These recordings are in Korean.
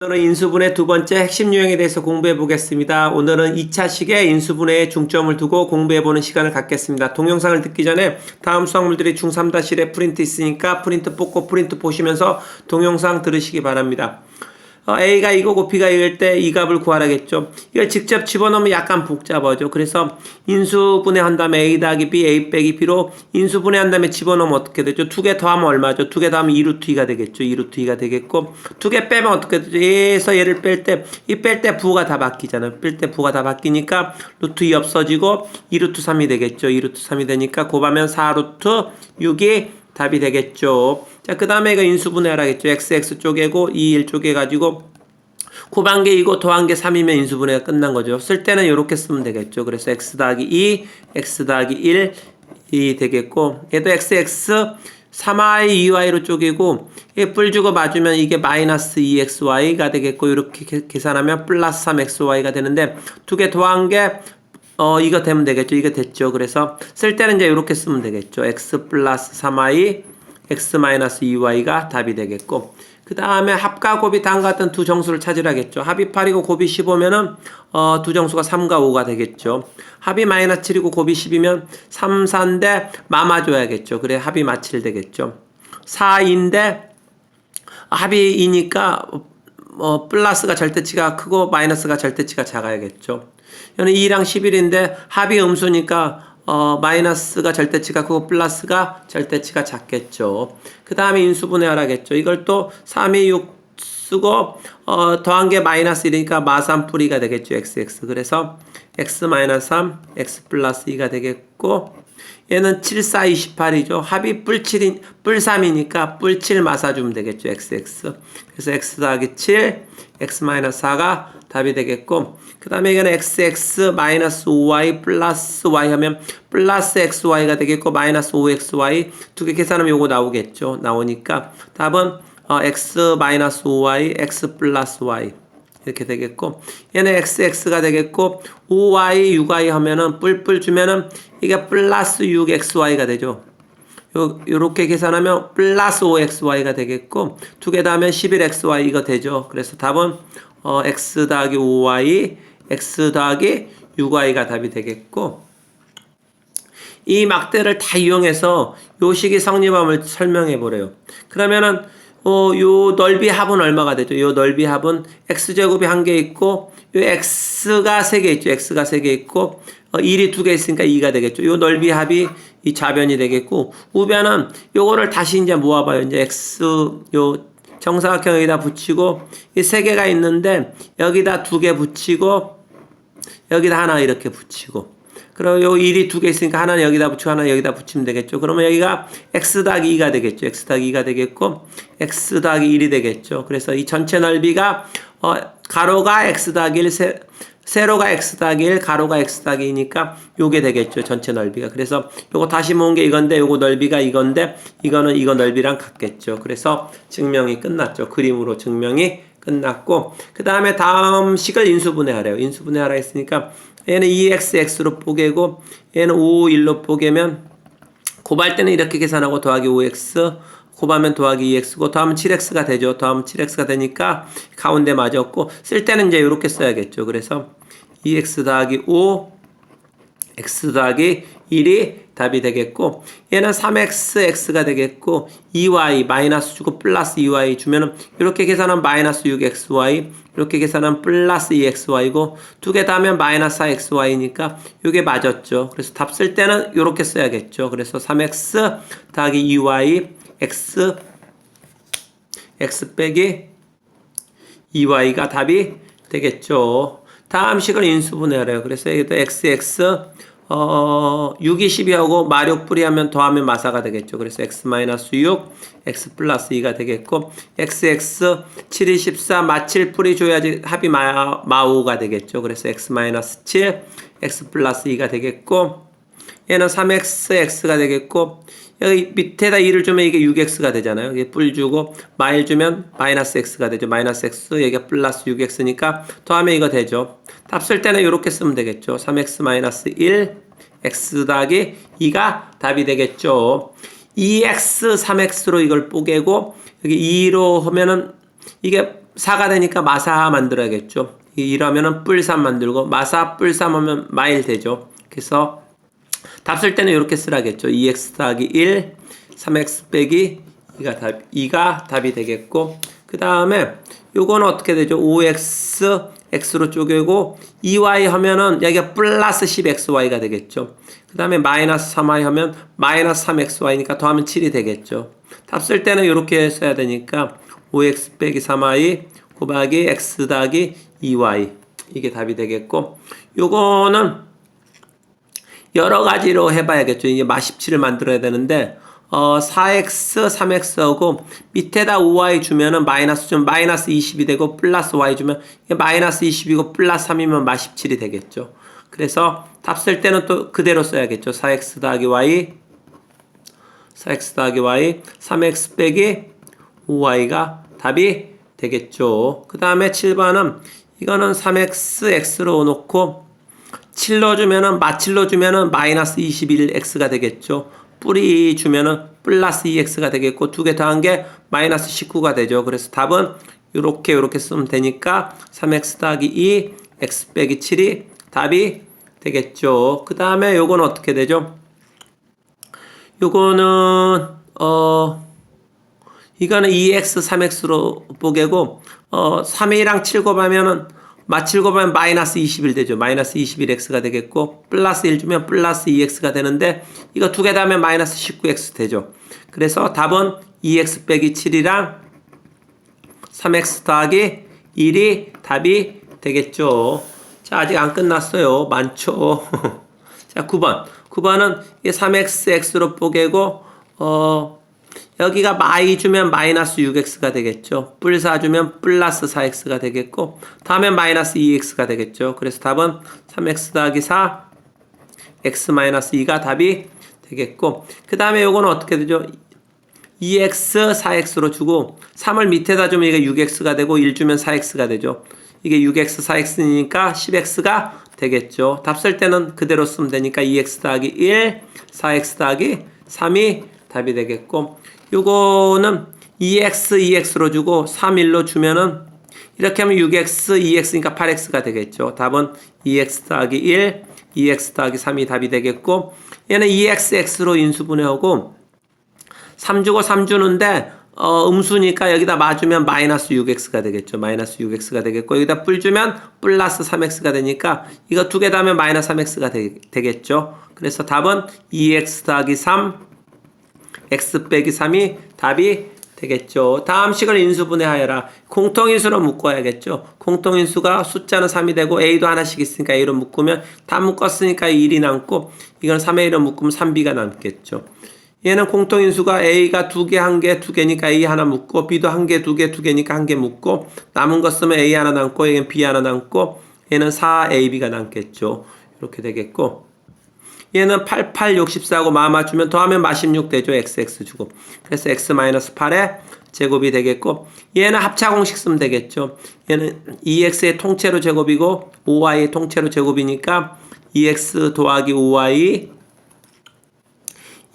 오늘은 인수분해 두 번째 핵심 유형에 대해서 공부해 보겠습니다. 오늘은 2차식의 인수분해에 중점을 두고 공부해 보는 시간을 갖겠습니다. 동영상을 듣기 전에 다음 수학물들이 중3-1에 프린트 있으니까 프린트 뽑고 프린트 보시면서 동영상 들으시기 바랍니다. 어, A가 이거고 B가 이럴 때이 값을 구하라겠죠. 이걸 직접 집어넣으면 약간 복잡하죠. 그래서 인수 분해 한 다음에 A 더하기 B, A 빼기 B로 인수 분해 한 다음에 집어넣으면 어떻게 되죠? 두 개 더하면 얼마죠? 두 개 더하면 2루트 2가 되겠죠. 2루트 2가 되겠고 두 개 빼면 어떻게 되죠? 얘에서 얘를 뺄 때 이 뺄 때 부가 다 바뀌잖아요. 뺄 때 부가 다 바뀌니까 루트 2 없어지고 2루트 3이 되겠죠. 2루트 3이 되니까 곱하면 4루트 6이 답이 되겠죠. 자, 그 다음에 이거 인수분해하라겠죠. XX 쪼개고 2, 1 쪼개가지고 곱한 게 이거 더한 게 3이면 인수분해가 끝난 거죠. 쓸 때는 이렇게 쓰면 되겠죠. 그래서 x 더하기 2, x 더하기 1, 이 되겠고 얘도 xx 3i, 2y로 쪼개고 뿔 주고 맞으면 이게 마이너스 2xy가 되겠고 이렇게 계- 계산하면 플러스 3xy가 되는데 두 개 더한 게 어, 이거 되면 되겠죠. 이거 됐죠. 그래서 쓸 때는 이제 이렇게 쓰면 되겠죠. x 플러스 3i, x 마이너스 2y가 답이 되겠고. 그 다음에 합과 곱이 다음 같은 두 정수를 찾으라겠죠. 합이 8이고 곱이 15면은, 어, 두 정수가 3과 5가 되겠죠. 합이 마이너스 7이고 곱이 10이면 3, 4인데 마마줘야겠죠. 그래 합이 마칠 되겠죠. 4인데 합이 2니까 어, 플러스가 절대치가 크고 마이너스가 절대치가 작아야겠죠. 여기는 2랑 11인데 합이 음수니까 어, 마이너스가 절대치가 크고 플러스가 절대치가 작겠죠. 그 다음에 인수분해하라겠죠. 이걸 또 3, 2, 6 쓰고 어, 더한 게 마이너스 1이니까 마삼 뿌리가 되겠죠. xx. 그래서 x 마이너스 3, x 플러스 2가 되겠고 얘는 7, 4, 28이죠. 합이 뿔 7인, 뿔 3이니까 뿔 7 마사 주면 되겠죠. xx. 그래서 x 더하기 7, x 마이너스 4가 답이 되겠고, 그 다음에 이거는 xx 마이너스 5y 플러스 y 하면 플러스 xy가 되겠고, 마이너스 5xy 두 개 계산하면 요거 나오겠죠. 나오니까 답은 어, x 마이너스 5y, x 플러스 y. 이렇게 되겠고 얘는 xx가 되겠고 5y 6y 하면은 뿔뿔 주면은 이게 플러스 6xy가 되죠. 요 요렇게 계산하면 플러스 5xy가 되겠고 두개 더하면 11xy 이거 되죠. 그래서 답은 어 x 더하기 5y x 더하기 6y가 답이 되겠고 이 막대를 다 이용해서 요 식이 성립함을 설명해 보래요. 그러면은 어, 요 넓이 합은 얼마가 되죠? 요 넓이 합은 x제곱이 한 개 있고 요 x가 세 개 있죠. x가 세 개 있고 어, 1이 두 개 있으니까 2가 되겠죠. 요 넓이 합이 이 좌변이 되겠고 우변은 요거를 다시 이제 모아 봐요. 이제 x 요 정사각형 여기다 붙이고 이 세 개가 있는데 여기다 두 개 붙이고 여기다 하나 이렇게 붙이고 그리고 요 1이 두 개 있으니까 하나는 여기다 붙이고 하나는 여기다 붙이면 되겠죠. 그러면 여기가 x 더하기 2가 되겠죠. x 더하기 2가 되겠고 x 더하기 1이 되겠죠. 그래서 이 전체 넓이가 어, 가로가 x 더하기 1, 세, 세로가 x 더하기 1, 가로가 x 더하기 2니까 요게 되겠죠. 전체 넓이가. 그래서 요거 다시 모은 게 이건데 요거 넓이가 이건데 이거는 이거 넓이랑 같겠죠. 그래서 증명이 끝났죠. 그림으로 증명이 끝났고 그 다음에 다음 식을 인수분해하래요. 인수분해하라 했으니까 얘는 2xx로 뽀개고 얘는 5, 1로 뽀개면 곱할 때는 이렇게 계산하고 더하기 5x 곱하면 더하기 2x고 더하면 7x가 되죠. 더하면 7x가 되니까 가운데 맞았고 쓸 때는 이제 이렇게 써야겠죠. 그래서 2x 더하기 5 x 더하기 1이 답이 되겠고 얘는 3x x가 되겠고 2y 마이너스 주고 플러스 2y 주면은 이렇게 계산하면 마이너스 6xy 이렇게 계산하면 플러스 2xy고 두 개 다하면 마이너스 4xy니까 이게 맞았죠. 그래서 답 쓸 때는 이렇게 써야겠죠. 그래서 3x 더하기 2y x x 빼기 2y가 답이 되겠죠. 다음 식을 인수분해하래요. 그래서 여기도 xx 어 6이 12하고 마력 뿌리 하면 더하면 마사가 되겠죠. 그래서 x 마이너스 6, x 플러스 2가 되겠고 xx 7이 14, 마7 뿌리 줘야지 합이 마, 마5가 되겠죠. 그래서 x 마이너스 7, x 플러스 2가 되겠고 얘는 3x, x가 되겠고 여기 밑에다 2를 주면 이게 6x가 되잖아요. 이게 뿔 주고 마일 주면 마이너스 x가 되죠. 마이너스 x 여기가 플러스 6x니까 더하면 이거 되죠. 답 쓸 때는 이렇게 쓰면 되겠죠. 3x 마이너스 1 x 더하기 2가 답이 되겠죠. 2x 3x로 이걸 뽀개고 여기 2로 하면은 이게 4가 되니까 마사 만들어야겠죠. 이- 이러면은 뿔3 만들고 마사 뿔3 하면 마일 되죠. 그래서 답 쓸 때는 이렇게 쓰라겠죠. 2x 더하기 1, 3x 빼기 2가 답, 2가 답이 되겠고 그 다음에 요거는 어떻게 되죠? 5x x로 쪼개고 2y 하면은 여기가 플러스 10xy가 되겠죠. 그 다음에 마이너스 3y 하면 마이너스 3xy니까 더하면 7이 되겠죠. 답 쓸 때는 이렇게 써야 되니까 5x 빼기 3y 곱하기 x 더하기 2y 이게 답이 되겠고 요거는 여러 가지로 해봐야겠죠. 이게 마 17을 만들어야 되는데 어 4x, 3x하고 밑에다 5y 주면은 마이너스 좀 마이너스 20이 되고 플러스 y 주면 마이너스 20이고 플러스 3이면 마 17이 되겠죠. 그래서 답 쓸 때는 또 그대로 써야겠죠. 4x 더하기 y 4x 더하기 y 3x 빼기 5y가 답이 되겠죠. 그 다음에 7번은 이거는 3x x로 놓고 7 넣어주면은 마칠 넣어주면은 마이너스 21x가 되겠죠. 뿌리 주면은 플러스 2x가 되겠고 두 개 더한 게 마이너스 19가 되죠. 그래서 답은 이렇게 이렇게 쓰면 되니까 3x 더하기 2 x 빼기 7이 답이 되겠죠. 그 다음에 요건 어떻게 되죠? 요거는 어 이거는 2x, 3x로 보게고 어 3이랑 7 곱하면은 마7 곱하면 마이너스 21 되죠. 마이너스 21x가 되겠고 플러스 1 주면 플러스 2x가 되는데 이거 두개 더하면 마이너스 19x 되죠. 그래서 답은 2x 빼기 7이랑 3x 더하기 1이 답이 되겠죠. 자, 아직 안 끝났어요. 많죠. 자, 9번. 9번은 3x, x로 뽀개고, 어, 여기가 마이 주면 마이너스 6x가 되겠죠. 뿔 4 주면 플러스 4x가 되겠고, 다음에 마이너스 2x가 되겠죠. 그래서 답은 3x 더하기 4, x 마이너스 2가 답이 되겠고, 그 다음에 요거는 어떻게 되죠? 2x, 4x로 주고 3을 밑에다 주면 이게 6x가 되고 1 주면 4x가 되죠. 이게 6x, 4x니까 10x가 되겠죠. 답 쓸 때는 그대로 쓰면 되니까 2x 더하기 1, 4x 더하기 3이 답이 되겠고 요거는 2x, 2x로 주고 3, 1로 주면은 이렇게 하면 6x, 2x니까 8x가 되겠죠. 답은 2x 더하기 1, 2x 더하기 3이 답이 되겠고 얘는 2x, x로 인수분해하고 3 주고 3 주는데 어, 음수니까 여기다 맞으면 마이너스 6x가 되겠죠. 마이너스 6x가 되겠고 여기다 뿔 주면 플러스 3x가 되니까 이거 두개 더하면 마이너스 3x가 되, 겠죠 그래서 답은 2x 더하기 3 x 빼기 3이 답이 되겠죠. 다음 식을 인수분해하여라. 공통인수로 묶어야겠죠. 공통인수가 숫자는 3이 되고 a도 하나씩 있으니까 a로 묶으면 다 묶었으니까 1이 남고 이건 3a로 묶으면 3b가 남겠죠. 얘는 공통인수가 a가 두 개, 한 개, 두 개니까 a 하나 묶고 b도 한 개, 두 개, 두 개니까 한 개 묶고 남은 거 쓰면 a 하나 남고 얘는 b 하나 남고 얘는 4ab가 남겠죠. 이렇게 되겠고 얘는 88, 64하고 마 맞추면 더하면 마 16 되죠. xx 주고. 그래서 x-8의 제곱이 되겠고 얘는 합차 공식 쓰면 되겠죠. 얘는 2x의 통째로 제곱이고 5y의 통째로 제곱이니까 2x 더하기 5y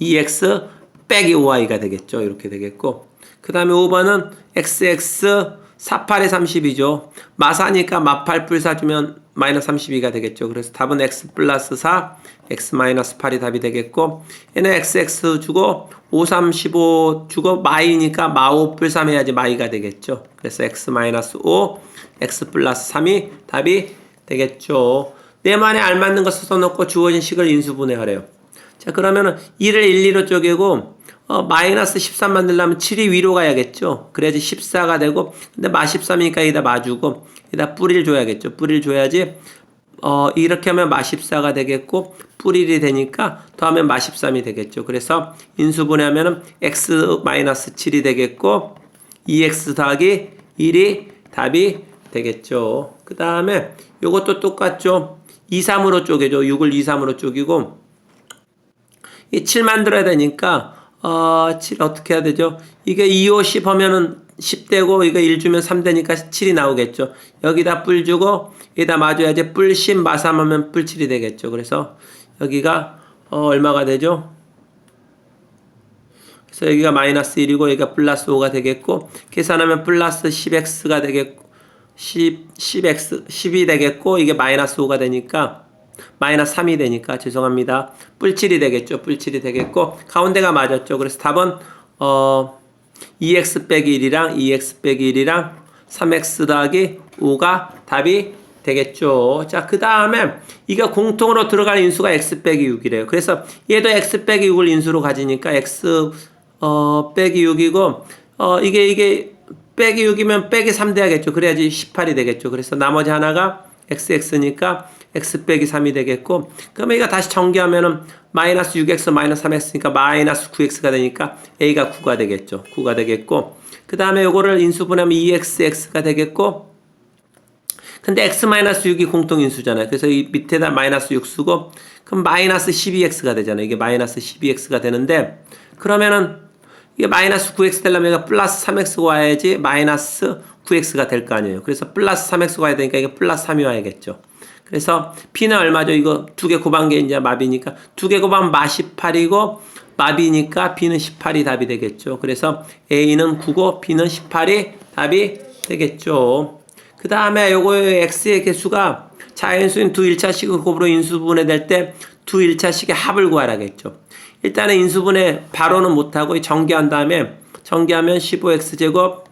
2x 빼기 5y가 되겠죠. 이렇게 되겠고 그 다음에 5번은 xx 48에 30이죠. 마사니까 마팔 불사 주면 마이너스 32가 되겠죠. 그래서 답은 x 플러스 4, x 마이너스 8이 답이 되겠고 얘는 xx 주고 5, 3, 15 주고 마이니까 마5 불3 해야지 마이가 되겠죠. 그래서 x 마이너스 5, x 플러스 3이 답이 되겠죠. 내만에 알맞는 거 써놓고 주어진 식을 인수분해하래요. 자 그러면은 1을 1, 2로 쪼개고 어, 마이너스 13 만들려면 7이 위로 가야겠죠. 그래야지 14가 되고 근데 마 13이니까 여기다 마주고 여기다 뿌리를 줘야겠죠. 뿌리를 줘야지 어, 이렇게 하면 마 14가 되겠고 뿌리를 되니까 더하면 마 13이 되겠죠. 그래서 인수분해하면은 x 마이너스 7이 되겠고 2x 더하기 1이 답이 되겠죠. 그 다음에 요것도 똑같죠. 2, 3으로 쪼개죠. 6을 2, 3으로 쪼개고 이 7 만들어야 되니까 어, 7 어떻게 해야 되죠? 이게 2, 5, 10 하면은 10 되고 이거 1 주면 3 되니까 7이 나오겠죠. 여기다 뿔 주고 여기다 맞아야지 뿔 10 마삼 하면 뿔 7이 되겠죠. 그래서 여기가 어, 얼마가 되죠? 그래서 여기가 마이너스 1이고 여기가 플러스 5가 되겠고 계산하면 플러스 10x가 되겠고 10, 10x 10이 되겠고 이게 마이너스 5가 되니까 마이너스 3이 되니까 죄송합니다. 뿔칠이 되겠죠. 뿔칠이 되겠고 가운데가 맞았죠. 그래서 답은 어 2x 빼기 1이랑 2x 빼기 1이랑 3x 더하기 5가 답이 되겠죠. 자, 그 다음에 이거 공통으로 들어갈 인수가 x 빼기 6이래요. 그래서 얘도 x 빼기 6을 인수로 가지니까 x 어 빼기 6이고 어 이게 이게 빼기 6이면 빼기 3 돼야겠죠. 그래야지 18이 되겠죠. 그래서 나머지 하나가 xx니까 x 빼기 3이 되겠고 그러면 이거 다시 전개하면은 마이너스 6x 마이너스 3x니까 마이너스 9x가 되니까 a가 9가 되겠죠. 9가 되겠고 그 다음에 요거를 인수분하면 2xx가 되겠고 근데 x 마이너스 6이 공통인수잖아요. 그래서 이 밑에다 마이너스 6 쓰고 그럼 마이너스 12x가 되잖아요. 이게 마이너스 12x가 되는데 그러면은 이게 마이너스 9x 되려면 이거 플러스 3x가 와야지 마이너스 9x가 될 거 아니에요. 그래서 플러스 3x가 와야 되니까 이게 플러스 3이 와야겠죠. 그래서 p는 얼마죠? 이거 두 개 곱한 게 이제 마비니까 두 개 곱하면 마 18이고 마비니까 b는 18이 답이 되겠죠. 그래서 a는 9고 b는 18이 답이 되겠죠. 그 다음에 요거 x의 개수가 자연수인 두 1차식을 곱으로 인수분해 될 때 두 1차식의 합을 구하라겠죠. 일단은 인수분해 바로는 못하고 전개한 다음에 전개하면 15x제곱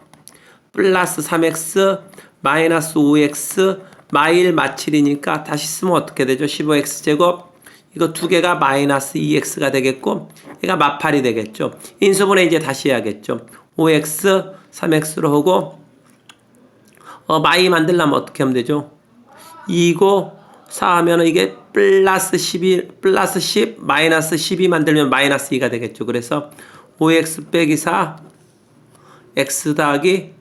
플러스 3x 마이너스 5x 마일 마칠이니까 다시 쓰면 어떻게 되죠? 15x제곱 이거 두 개가 마이너스 2x가 되겠고 얘가 마팔이 되겠죠. 인수분해 이제 다시 해야겠죠. 5x 3x로 하고 어, 마이 만들려면 어떻게 하면 되죠? 2고 4 하면 이게 플러스 12, 플러스 10, 마이너스 12 만들면 마이너스 2가 되겠죠. 그래서 5x 빼기 4, x 더하기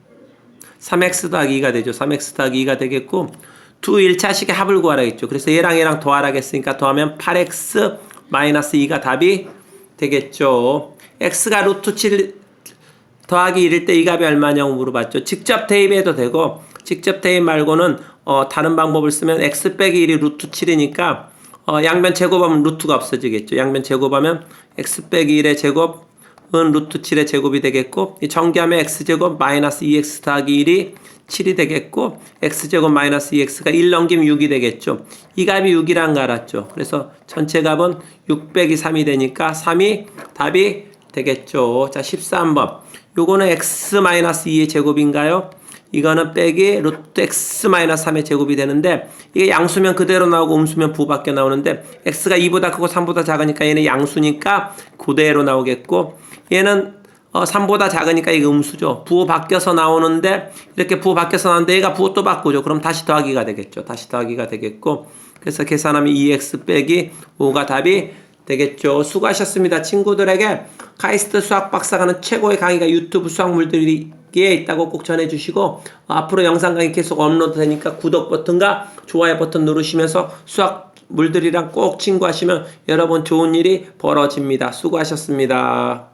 3x 더하기 2가 되죠. 3x 더하기 2가 되겠고 두 1차식의 합을 구하라겠죠. 그래서 얘랑 얘랑 더하라겠으니까 더하면 8x 마이너스 2가 답이 되겠죠. x가 루트 7 더하기 1일 때 이 값이 얼마냐고 물어봤죠. 직접 대입해도 되고 직접 대입 말고는 어, 다른 방법을 쓰면 x 빼기 1이 루트 7이니까 어, 양변 제곱하면 루트가 없어지겠죠. 양변 제곱하면 x 빼기 1의 제곱은 루트 7의 제곱이 되겠고 이 전개하면 x제곱 마이너스 2x 더하기 1이 7이 되겠고 x제곱 마이너스 2x가 1 넘기면 6이 되겠죠. 이 값이 6이란 거 알았죠. 그래서 전체 값은 6 빼기 3이 되니까 3이 답이 되겠죠. 자 13번 요거는 x 마이너스 2의 제곱인가요? 이거는 빼기 루트 x 마이너스 3의 제곱이 되는데 이게 양수면 그대로 나오고 음수면 부밖에 나오는데 x가 2보다 크고 3보다 작으니까 얘는 양수니까 그대로 나오겠고 얘는 어, 3보다 작으니까 이게 음수죠. 부호 바뀌어서 나오는데 이렇게 부호 바뀌어서 나오는데 얘가 부호 또 바꾸죠. 그럼 다시 더하기가 되겠죠. 다시 더하기가 되겠고 그래서 계산하면 2x 빼기 5가 답이 되겠죠. 수고하셨습니다. 친구들에게 카이스트 수학 박사가는 최고의 강의가 유튜브 수학 물들이 에 있다고 꼭 전해주시고 어, 앞으로 영상 강의 계속 업로드 되니까 구독 버튼과 좋아요 버튼 누르시면서 수학 물들이랑 꼭 친구하시면 여러분 좋은 일이 벌어집니다. 수고하셨습니다.